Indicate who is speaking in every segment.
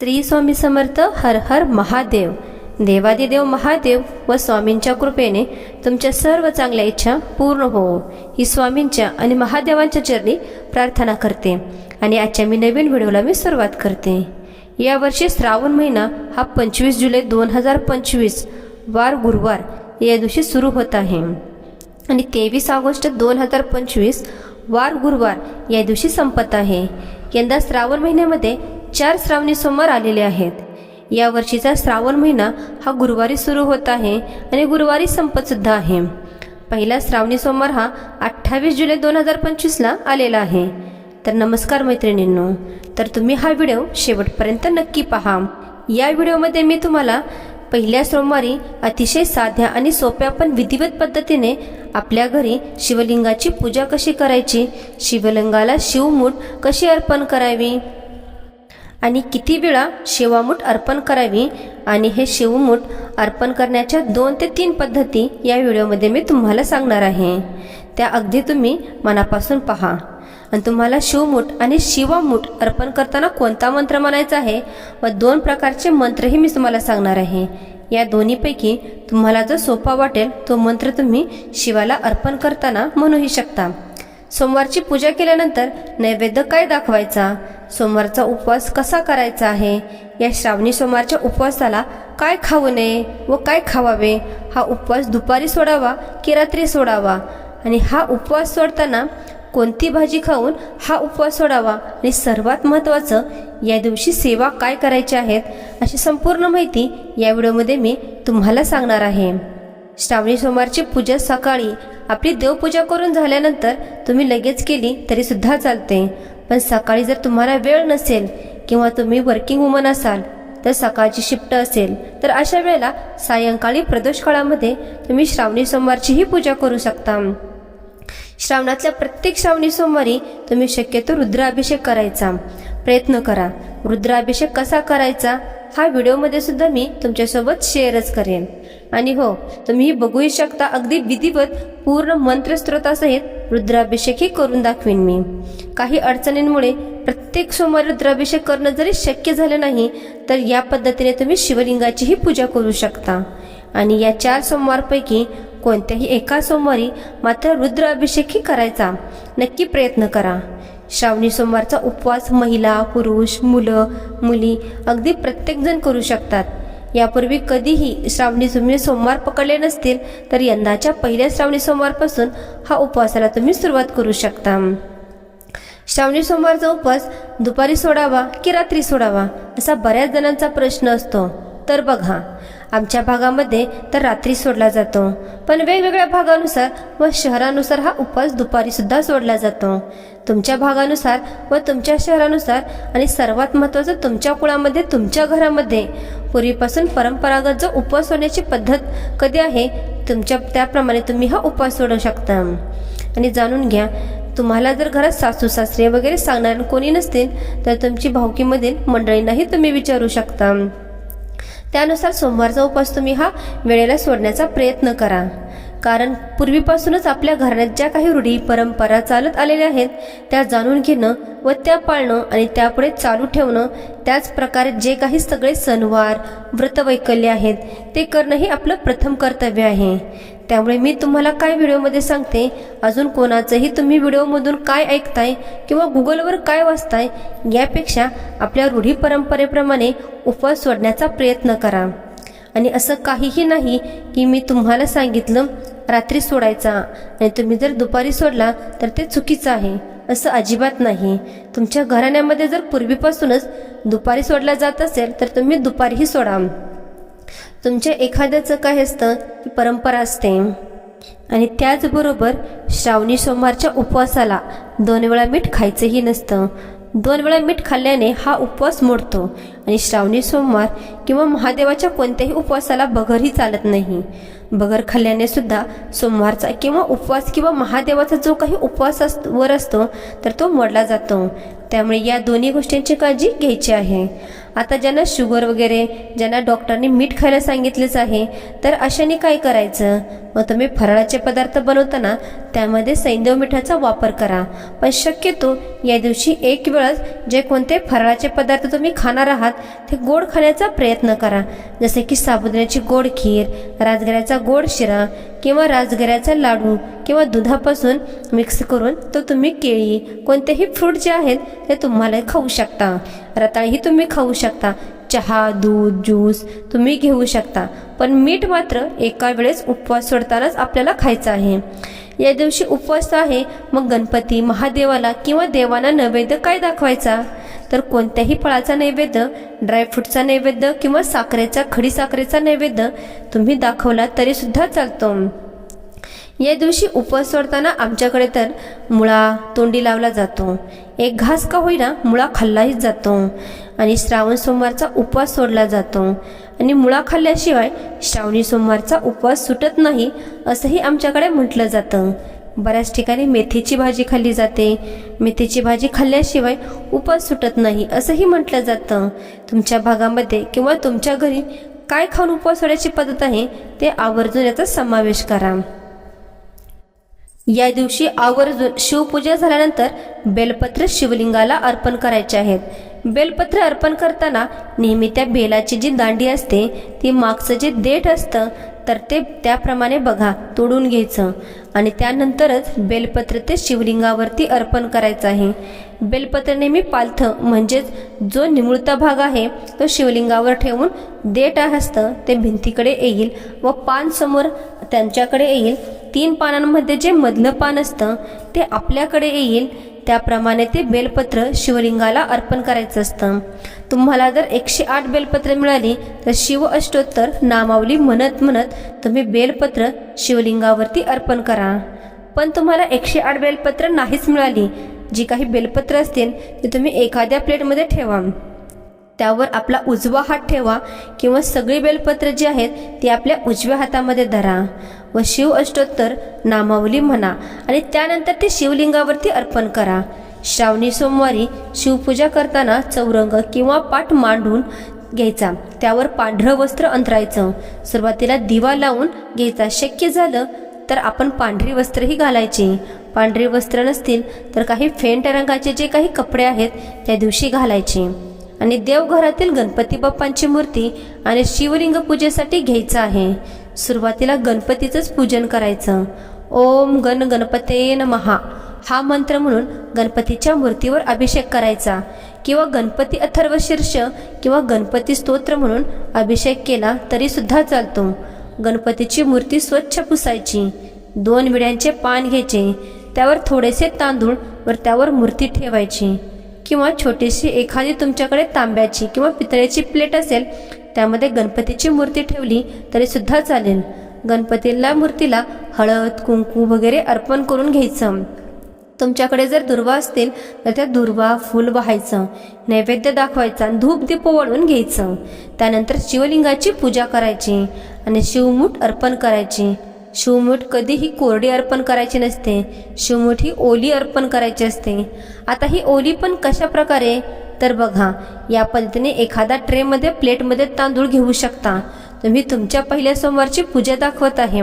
Speaker 1: श्री स्वामी समर्थ हर हर महादेव. देवादिदेव महादेव व स्वामींच्या कृपेने तुमच्या सर्व चांगल्या इच्छा पूर्ण होवो ही स्वामींच्या आणि महादेवांच्या चरणी प्रार्थना करते. आणि आजच्या मी नवीन व्हिडिओला मी सुरुवात करते. यावर्षी श्रावण महिना हा पंचवीस जुलै दोन हजार पंचवीस वार गुरुवार या दिवशी सुरू होत आहे. आणि तेवीस ऑगस्ट दोन हजार पंचवीस वार गुरुवार या दिवशी संपत आहे. यंदा श्रावण महिन्यामध्ये चार श्रावणी सोमवार आलेले आहेत. या वर्षीचा श्रावण महिना हा गुरुवारी सुरू होत आहे आणि गुरुवारी संपत सुद्धा आहे. पहिला श्रावणी सोमवार हा अठ्ठावीस जुलै दोन हजार पंचवीसला आलेला आहे. तर नमस्कार मैत्रिणींनो तर तुम्ही हा व्हिडिओ शेवटपर्यंत नक्की पहा. या व्हिडिओमध्ये मी तुम्हाला पहिल्या सोमवारी अतिशय साध्या आणि सोप्या पण विधिवत पद्धतीने आपल्या घरी शिवलिंगाची पूजा कशी करायची शिवलिंगाला शिवमूठ कशी अर्पण करावी आणि किती वेळा शिवामूठ अर्पण करावी आणि हे शिवमूठ अर्पण करण्याच्या दोन ते तीन पद्धती या व्हिडिओमध्ये मी तुम्हाला सांगणार आहे. त्या अगदी तुम्ही मनापासून पहा. आणि तुम्हाला शिवमूठ आणि शिवामूठ अर्पण करताना कोणता मंत्र म्हणायचा आहे व दोन प्रकारचे मंत्रही मी तुम्हाला सांगणार आहे. या दोन्हीपैकी तुम्हाला जो सोपा वाटेल तो मंत्र तुम्ही शिवाला अर्पण करताना म्हणूही शकता. सोमवारची पूजा केल्यानंतर नैवेद्य काय दाखवायचा? सोमवारचा उपवास कसा करायचा आहे? या श्रावणी सोमवारच्या उपवासाला काय खाऊ नये व काय खावावे? हा उपवास दुपारी सोडावा की रात्री सोडावा? आणि हा उपवास सोडताना कोणती भाजी खाऊन हा उपवास सोडावा? आणि सर्वात महत्त्वाचं या दिवशी सेवा काय करायच्या आहेत? अशी संपूर्ण माहिती या व्हिडिओमध्ये मी तुम्हाला सांगणार आहे. श्रावणी सोमवारची पूजा सकाळी. आपली देवपूजा करून झाल्यानंतर तुम्ही लगेच केली तरी सुद्धा चालते. पण सकाळी जर तुम्हाला वेळ नसेल किंवा तुम्ही वर्किंग वुमन असाल तर सकाळची शिफ्ट असेल. तर अशा वेळेला सायंकाळी प्रदोष काळामध्ये तुम्ही श्रावणी सोमवारचीही पूजा करू शकता. श्रावणातल्या प्रत्येक श्रावणी सोमवारी तुम्ही शक्यतो रुद्राभिषेक करायचा. प्रयत्न करा. रुद्राभिषेक कसा करायचा हा व्हिडिओमध्ये सुद्धा मी तुमच्यासोबत शेअरच करेन. आणि हो तुम्ही बघूही शकता अगदी विधिवत पूर्ण मंत्रस्त्रोतासहित रुद्राभिषेकही करून दाखवीन मी. काही अडचणींमुळे प्रत्येक सोमवारी रुद्राभिषेक करणं जरी शक्य झालं नाही तर या पद्धतीने तुम्ही शिवलिंगाचीही पूजा करू शकता. आणि या चार सोमवारपैकी कोणत्याही एका सोमवारी मात्र रुद्राभिषेकही करायचा. नक्की प्रयत्न करा. श्रावणी सोमवारचा उपवास महिला पुरुष मुलं मुली अगदी प्रत्येकजण करू शकतात. यापूर्वी कधीही श्रावणी तुम्ही सोमवार पकडले नसतील तर यंदाच्या पहिल्या श्रावणी सोमवारपासून हा उपवासाला तुम्ही सुरुवात करू शकता. श्रावणी सोमवारचा उपवास दुपारी सोडावा की रात्री सोडावा असा बऱ्याच जणांचा प्रश्न असतो. तर बघा आमच्या भागामध्ये तर रात्री सोडला जातो. पण वेगवेगळ्या भागानुसार व शहरानुसार हा उपवास दुपारीसुद्धा सोडला जातो. तुमच्या भागानुसार व तुमच्या शहरानुसार आणि सर्वात महत्त्वाचं तुमच्या कुळामध्ये तुमच्या घरामध्ये. पूर्वीपासून परंपरागत जो उपवास सोडण्याची पद्धत कधी आहे तुमच्या त्याप्रमाणे तुम्ही हा उपवास सोडू शकता. आणि जाणून घ्या तुम्हाला जर घरात सासू सासरे वगैरे सांगणार कोणी नसतील तर तुमची भावकीमधील मंडळींनाही तुम्ही विचारू शकता. त्यानुसार सोमवारचा उपवास तुम्ही हा वेळेला सोडण्याचा प्रयत्न करा. कारण पूर्वीपासूनच आपल्या घराण्यात ज्या काही रूढी परंपरा चालत आलेल्या आहेत त्या जाणून घेणं व त्या पाळणं आणि त्यापुढे चालू ठेवणं त्याच प्रकारे जे काही सगळे सणवार व्रतवैकल्य आहेत ते करणंही आपलं प्रथम कर्तव्य आहे. त्यामुळे मी तुम्हाला काय व्हिडिओमध्ये सांगते? अजून कोणाचंही तुम्ही व्हिडिओमधून काय ऐकताय किंवा गुगलवर काय वाचताय यापेक्षा आपल्या रूढी परंपरेप्रमाणे उपवास सोडण्याचा प्रयत्न करा. आणि असं काहीही नाही की मी तुम्हाला सांगितलं रात्री सोडायचा. आणि तुम्ही जर दुपारी सोडला तर ते चुकीचं आहे. असं अजिबात नाही. तुमच्या घराण्यामध्ये जर पूर्वीपासूनच दुपारी सोडला जात असेल तर तुम्ही दुपारीही सोडा. तुमच्या एखाद्याचं काय असतं की परंपरा असते. आणि त्याचबरोबर श्रावणी सोमवारच्या उपवासाला दोन वेळा मीठ खायचंही नसतं. दोन वेळा मीठ खाल्ल्याने हा उपवास मोडतो. आणि श्रावणी सोमवार किंवा महादेवाच्या कोणत्याही उपवासाला बगरही चालत नाही. बगर खाल्ल्याने सुद्धा सोमवारचा किंवा उपवास किंवा महादेवाचा जो काही उपवास अस वर असतो तर तो मोडला जातो. त्यामुळे या दोन्ही गोष्टींची काळजी घ्यायची आहे. आता ज्यांना शुगर वगैरे ज्यांना डॉक्टरांनी मीठ खायला सांगितलेच आहे तर अशाने काय करायचं? मग तुम्ही फराळाचे पदार्थ बनवताना त्यामध्ये सैंदव मिठाचा वापर करा. पण शक्यतो या दिवशी एक वेळच जे कोणते फराळाचे पदार्थ तुम्ही खाणार आहात ते गोड खाण्याचा प्रयत्न करा. जसे की साबुदाण्याची गोड खीर राजगिऱ्याचा गोड शिरा किंवा राजगिऱ्याचा लाडू. किंवा दुधापासून मिक्स करून तो तुम्ही केळी कोणतेही फ्रूट जे आहेत ते तुम्हाला खाऊ शकता. रताळीही तुम्ही खाऊ शकता. चहा दूध ज्यूस तुम्ही घेऊ शकता. पण मीठ मात्र एका वेळेस उपवास सोडतानाच आपल्याला खायचं आहे. या दिवशी उपवास आहे मग गणपती महादेवाला किंवा देवांना नैवेद्य काय दाखवायचा? तर कोणत्याही फळाचा नैवेद्य ड्रायफ्रूटचा नैवेद्य किंवा साखरेचा खडी साखरेचा नैवेद्य तुम्ही दाखवला तरीसुद्धा चालतो. या दिवशी उपवास सोडताना आमच्याकडे तर मुळा तोंडी लावला जातो. एक घास का होईना मुळा खाल्लाही जातो. आणि श्रावण सोमवारचा उपवास सोडला जातो. आणि मुळा खाल्ल्याशिवाय श्रावणी सोमवारचा उपवास सुटत नाही असंही आमच्याकडे म्हटलं जातं. बऱ्याच ठिकाणी मेथीची भाजी खाल्ली जाते. मेथीची भाजी खाल्ल्याशिवाय उपवास सुटत नाही असंही म्हटलं जातं. तुमच्या भागामध्ये किंवा तुमच्या घरी काय खाऊन उपवास सोडायची पद्धत आहे ते आवर्जून याचा समावेश करा. या दिवशी आवर्जून शिवपूजा झाल्यानंतर बेलपत्र शिवलिंगाला अर्पण करायचे आहेत. बेलपत्र अर्पण करताना नेहमी त्या बेलाची जी दांडी असते ती मागचं जे देठ असतं तर ते त्याप्रमाणे बघा तोडून घ्यायचं. आणि त्यानंतरच बेलपत्र ते शिवलिंगावरती अर्पण करायचं आहे. बेलपत्र नेहमी पालथं म्हणजेच जो निमुळता भाग आहे तो शिवलिंगावर ठेवून देठ असतं ते भिंतीकडे येईल व पान समोर त्यांच्याकडे येईल. तीन पानांमध्ये जे मधलं पान असतं ते आपल्याकडे येईल. त्याप्रमाणे ते बेलपत्र शिवलिंगाला अर्पण करायचं असतं. तुम्हाला जर एकशे आठ बेलपत्र मिळाली तर शिव अष्टोत्तर नामावली म्हणत म्हणत तुम्ही बेलपत्र शिवलिंगावरती अर्पण करा. पण तुम्हाला एकशे आठ बेलपत्र नाहीच मिळाली. जी काही बेलपत्र असतील ती तुम्ही एखाद्या प्लेटमध्ये ठेवा. त्यावर आपला उजवा हात ठेवा किंवा सगळी बेलपत्र जी आहेत ती आपल्या उजव्या हातामध्ये धरा. व शिव अष्टोत्तर नामावली म्हणा आणि त्यानंतर ते शिवलिंगावरती अर्पण करा. श्रावणी सोमवारी शिवपूजा करताना चौरंग किंवा पाठ मांडून घ्यायचा. त्यावर पांढरं वस्त्र अंतरायचं. सुरुवातीला दिवा लावून घ्यायचा. शक्य झालं तर आपण पांढरी वस्त्रही घालायची. पांढरी वस्त्र नसतील तर काही फेंट रंगाचे जे काही कपडे आहेत त्या दिवशी घालायचे. आणि देवघरातील गणपती बाप्पांची मूर्ती आणि शिवलिंग पूजेसाठी घ्यायचं आहे. सुरुवातीला गणपतीचंच पूजन करायचं. ओम गण गणपते नमहा हा मंत्र म्हणून गणपतीच्या मूर्तीवर अभिषेक करायचा. किंवा गणपती अथर्व शीर्ष किंवा गणपती स्तोत्र म्हणून अभिषेक केला तरी सुद्धा चालतो. गणपतीची मूर्ती स्वच्छ पुसायची. दोन विड्यांचे पान घ्यायचे. त्यावर थोडेसे तांदूळ वर त्यावर मूर्ती ठेवायची. किंवा छोटीशी एखादी तुमच्याकडे तांब्याची किंवा पितळेची प्लेट असेल त्यामध्ये गणपतीची मूर्ती ठेवली तरी सुद्धा चालेल. गणपतीला मूर्तीला हळद कुंकू वगैरे अर्पण करून घ्यायचं. तुमच्याकडे जर दुर्वा असतील तर त्या दुर्वा फूल वाहायचं नैवेद्य दाखवायचा धूप दीप वळून घ्यायचं. त्यानंतर शिवलिंगाची पूजा करायची आणि शिवमूठ अर्पण करायची. शिवमूठ कधीही कोरडी अर्पण करायची नसते. शिवमूठ ही ओली अर्पण करायची असते. आता ही ओली पण कशा प्रकारे तर बघा या पद्धतीने एखादा ट्रेमध्ये प्लेटमध्ये तांदूळ घेऊ शकता. तुम्ही तुमच्या पहिल्या सोमवारची पूजा दाखवत आहे.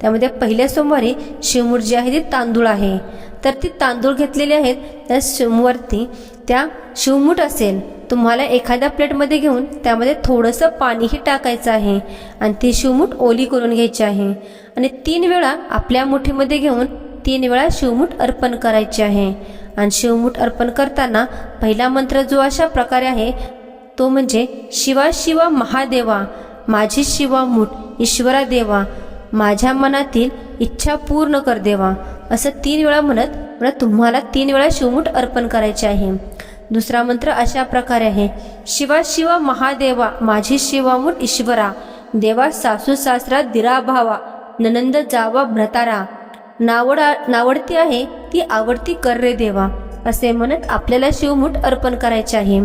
Speaker 1: त्यामध्ये पहिल्या सोमवारी शिवमूठ जी आहे ती तांदूळ आहे. तर ती तांदूळ घेतलेले आहेत त्या शिवमूवरती त्या शिवमूठ असेल तुम्हाला एखाद्या प्लेटमध्ये घेऊन त्यामध्ये थोडंसं पाणीही टाकायचं आहे आणि ती शिवमूठ ओली करून घ्यायची आहे. आणि तीन वेळा आपल्या मुठीमध्ये घेऊन तीन वेळा शिवमूठ अर्पण करायचे आहे. आणि शिवमूठ अर्पण करताना पहिला मंत्र जो अशा प्रकारे आहे तो म्हणजे शिवा शिवा महादेवा माझी शिवा मूठ ईश्वरा देवा माझ्या मनातील इच्छा पूर्ण कर देवा. असं तीन वेळा म्हणत म्हणत तुम्हाला तीन वेळा शिवमूठ अर्पण करायचे आहे. दुसरा मंत्र अशा प्रकारे आहे शिवा शिवा महादेवा माझी शिवामूठ ईश्वरा देवा सासू सासरा दिरा भावा ननंद जावा भ्रतारा नावडा नावडती आहे ती आवडती कर रे देवा असे म्हणत आपल्याला शिवमूठ अर्पण करायचे आहे.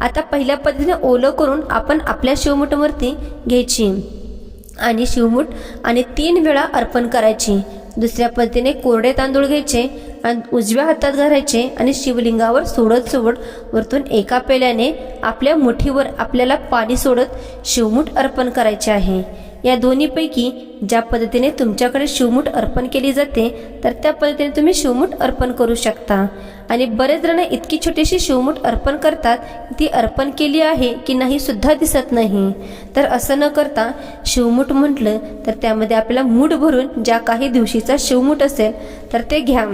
Speaker 1: आता पहिल्या पद्धतीने ओलं करून आपण आपल्या शिवमुठवरती घ्यायची. आणि शिवमूठ आणि तीन वेळा अर्पण करायची. दुसऱ्या पद्धतीने कोरडे तांदूळ घ्यायचे आणि उजव्या हातात घालायचे आणि शिवलिंगावर सोडत सोडत वरतून एका पेल्याने आपल्या मुठीवर आपल्याला पाणी सोडत शिवमुठ अर्पण करायचे आहे. या दोन्हीपैकी ज्या पद्धतीने तुमच्याकडे शिवमुठ अर्पण केली जाते तर त्या पद्धतीने तुम्ही शिवमुठ अर्पण करू शकता. आणि बरेच जण इतकी छोटीशी शिवमुठ अर्पण करतात ती अर्पण केली आहे की नाही सुद्धा दिसत नाही. तर असं न करता शिवमुठ म्हटलं तर त्यामध्ये आपल्याला मूठ भरून ज्या काही दिवशीचा शिवमुठ असेल तर ते घ्या.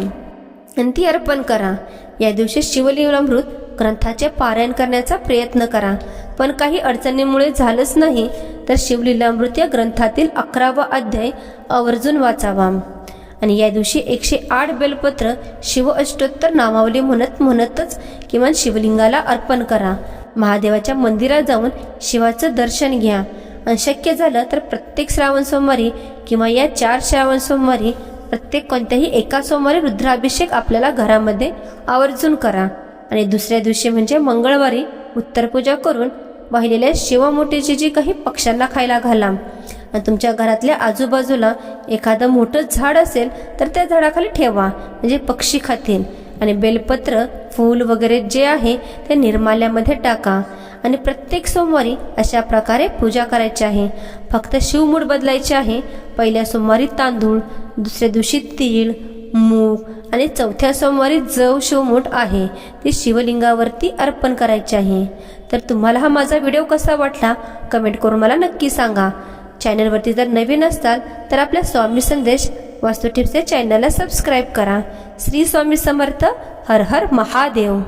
Speaker 1: आणि ती अर्पण करा. या दिवशी शिवलीलामृत ग्रंथाचे पारायण करण्याचा प्रयत्न करा. पण काही अडचणीमुळे झालंच नाही तर शिवलीलामृत या ग्रंथातील अकरावा अध्याय आवर्जून वाचावा. आणि या दिवशी एकशे आठ बेलपत्र शिव अष्टोत्तर नामावली म्हणत म्हणतच किमान शिवलिंगाला अर्पण करा. महादेवाच्या मंदिरात जाऊन शिवाचं दर्शन घ्या. आणि शक्य झालं तर प्रत्येक श्रावण सोमवारी किंवा या चार श्रावण सोमवारी प्रत्येक कोणत्याही एका सोमवारी रुद्राभिषेक आपल्याला घरामध्ये आवर्जून करा. आणि दुसऱ्या दिवशी म्हणजे मंगळवारी उत्तरपूजा करून वाहिलेल्या शिवमोठीची जी काही पक्ष्यांना खायला घाला आणि तुमच्या घरातल्या आजूबाजूला एखादं मोठं झाड असेल तर त्या झाडाखाली ठेवा. म्हणजे पक्षी खातील. आणि बेलपत्र फूल वगैरे जे आहे ते निर्माल्यामध्ये टाका. आणि प्रत्येक सोमवारी अशा प्रकारे पूजा करायची आहे. फक्त शिवमूड बदलायचे आहे. पहिल्या सोमवारी तांदूळ दुसऱ्या दिवशी तीळ मूग आणि चौथ्या सोमवारी जव शिवमूठ आहे. ती शिवलिंगावरती अर्पण करायची आहे. तर तुम्हाला हा माझा व्हिडिओ कसा वाटला कमेंट करून मला नक्की सांगा. चॅनलवरती जर नवीन असताल तर आपल्या स्वामी संदेश वास्तू टिप्स या चॅनलला सबस्क्राईब करा. श्री स्वामी समर्थ हर हर महादेव.